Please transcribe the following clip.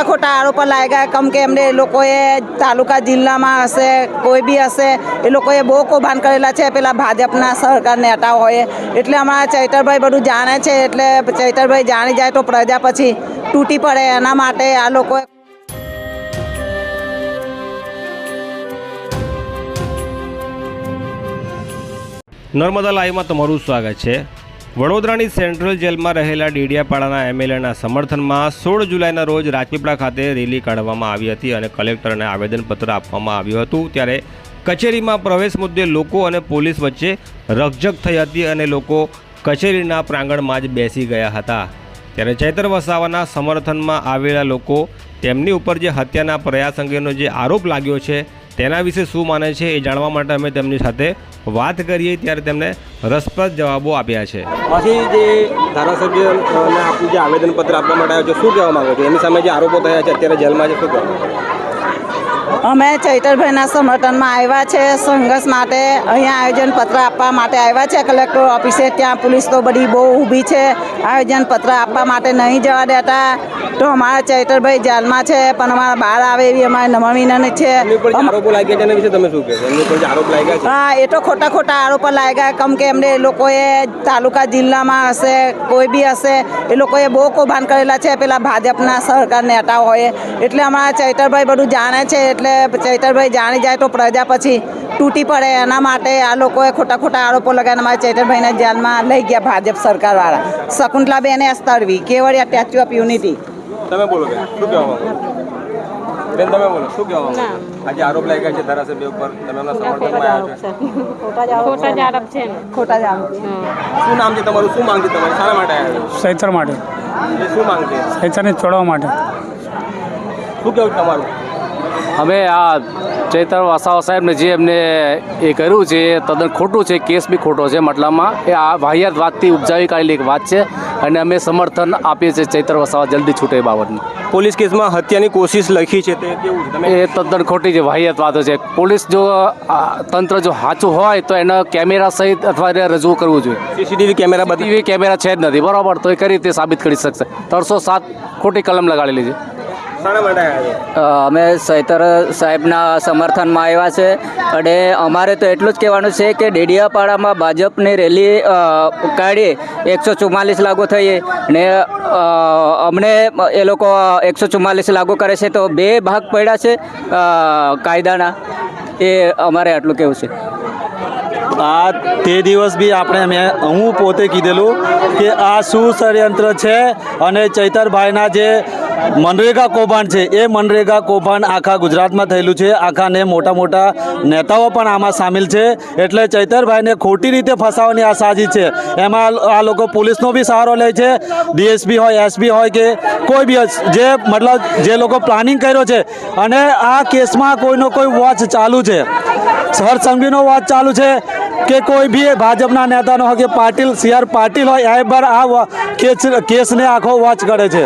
ખોટા ખોટા આરોપો લાગ્યા. કેમ કે એમને લોકોએ તાલુકા જિલ્લામાં હશે, કોઈ બી હશે, એ લોકોએ બહુ કૌભાંડ કરેલા છે. પેલા ભાજપના સરકાર નેતા હોય. એટલે અમારા ચૈતરભાઈ બધું જાણે છે. એટલે ચૈતરભાઈ જાણી જાય તો પ્રજા પછી તૂટી પડે. એના માટે આ લોકોએ નર્મદા લાઈવમાં તમારું સ્વાગત છે. વડોદરાની સેન્ટ્રલ જેલમાં રહેલા ડેડિયાપાડાના એમએલએના સમર્થનમાં સોળ જુલાઈના રોજ રાજપીપળા ખાતે રેલી કાઢવામાં આવી હતી અને કલેક્ટરને આવેદનપત્ર આપવામાં આવ્યું હતું. ત્યારે કચેરીમાં પ્રવેશ મુદ્દે લોકો અને પોલીસ વચ્ચે રકઝક થઈ હતી અને લોકો કચેરીના પ્રાંગણમાં જ બેસી ગયા હતા. ત્યારે ચૈતર વસાવાના સમર્થનમાં આવેલા લોકો તેમની ઉપર જે હત્યાના પ્રયાસ અંગેનો જે આરોપ લાગ્યો છે તેના વિશે શું માને છે એ જાણવા માટે અમે તેમની સાથે વાત કરીએ ત્યારે તેમને રસપ્રદ જવાબો આપ્યા છે. પછી જે ધારાસભ્યને આપણું જે આવેદનપત્ર આપવા માટે આવ્યો છે, શું કહેવા માંગો છો? એની સામે જે આરોપો થયા છે, અત્યારે જેલમાં છે, શું કહેવા અમે ચૈતરભાઈના સમર્થનમાં આવ્યા છે સંઘર્ષ માટે અહીંયા આયોજન પત્ર આપવા માટે આવ્યા છે. કલેક્ટર ઓફિસે ત્યાં પોલીસ તો બધી બહુ ઊભી છે. આયોજન પત્ર આપવા માટે નહીં જવા દેતા. તો અમારા ચૈતરભાઈ જેલમાં છે પણ અમારા બહાર આવે એવી અમારી નમ્ર વિનંતી છે હા એ તો ખોટા ખોટા આરોપો લાગ્યા. કેમ કે એમને એ લોકોએ તાલુકા જિલ્લામાં હશે કોઈ બી હશે એ લોકોએ બહુ કૌભાંડ કરેલા છે. પેલા ભાજપના સરકાર નેતા હોય. એટલે અમારા ચૈતરભાઈ બધું જાણે છે એટલે ચૈતરભાઈ જાણી જાય તો પ્રજા પછી તૂટી પડે એના માટે આ લોકોએ ખોટા ખોટા આરોપો લગાવીને અમારા ચૈતરભાઈને જેલમાં લઈ ગયા ભાજપ સરકારવાળા. Shakuntalaben S Tadvi Kevadia Statue of Unity. તમે બોલો શું કહેવા બેન તમે બોલો શું કહેવા માંગો? આજે આરોપ લાગ્યા છે ધારાસભ્ય ઉપર. તમે એમના સમર્થનમાં આવ્યા છો. ખોટા જ આરોપ છે. ખોટા જ આરોપ શું નામ છે તમારું? શું માંગ છે તમારી? શાના માટે આવ્યા સૈતર માટે. શું માંગ છે? સૈતરને છોડવા માટે. શું કેવું તમારું? અમે આ ચૈતર વસાવા સાહેબને જે એમને એ કર્યું છે એ તદ્દન ખોટું છે કેસ બી ખોટો છે મતલબમાં એ આ વાહિયાત વાતથી ઉપજાવી કાઢેલી એક વાત છે અને અમે સમર્થન આપીએ છીએ ચૈતર વસાવા જલ્દી છૂટે એ બાબતની. પોલીસ કેસમાં હત્યાની કોશિશ લખી છે તે એ તદ્દન ખોટી છે વાહિયાત વાતો છે. પોલીસ જો તંત્ર જો સાચું હોય તો એના કેમેરા સહિત અથવા એને રજૂ કરવું જોઈએ. સીસીટીવી કેમેરા બધી કેમેરા છે જ નથી. બરાબર? તો એ કઈ રીતે સાબિત કરી શકશે? ત્રણસો સાત ખોટી કલમ લગાડેલી છે. અમે સૈતર સાહેબના સમર્થનમાં આવ્યા છે. અને અમારે તો એટલું જ કહેવાનું છે કે ડેડિયાપાડામાં ભાજપની રેલી કાઢી એકસો ચુમ્માલીસ લાગુ થઈ ને અમને એ લોકો એકસો ચુમ્માલીસ લાગુ કરે છે તો બે ભાગ પડ્યા છે. કાયદાના. એ અમારે આટલું કેવું છે. આ તે દિવસ બી આપણે મેં, હું પોતે કીધેલું કે આ શું ષડયંત્ર છે અને ચૈતરભાઈના જે મનરેગા કૌભાંડ છે, એ મનરેગા કૌભાંડ આખા ગુજરાતમાં થયેલું છે. આખાને મોટા મોટા નેતાઓ પણ આમાં સામેલ છે. એટલે ચૈતરભાઈને ખોટી રીતે ફસાવવાની આ સાજી છે. એમાં આ લોકો પોલીસનો બી સહારો લે છે. ડીએસપી હોય, એસપી હોય કે કોઈ બી જે મતલબ જે લોકો પ્લાનિંગ કર્યો છે અને આ કેસમાં કોઈનો કોઈ વોચ ચાલુ છે. સર સંઘવીનો વોચ ચાલુ છે. કે કોઈ બી ભાજપના નેતાનો હોય કે પાટીલ સી આર પાટીલ હોય એ પર આ કેસ કેસને આખો વોચ કરે છે.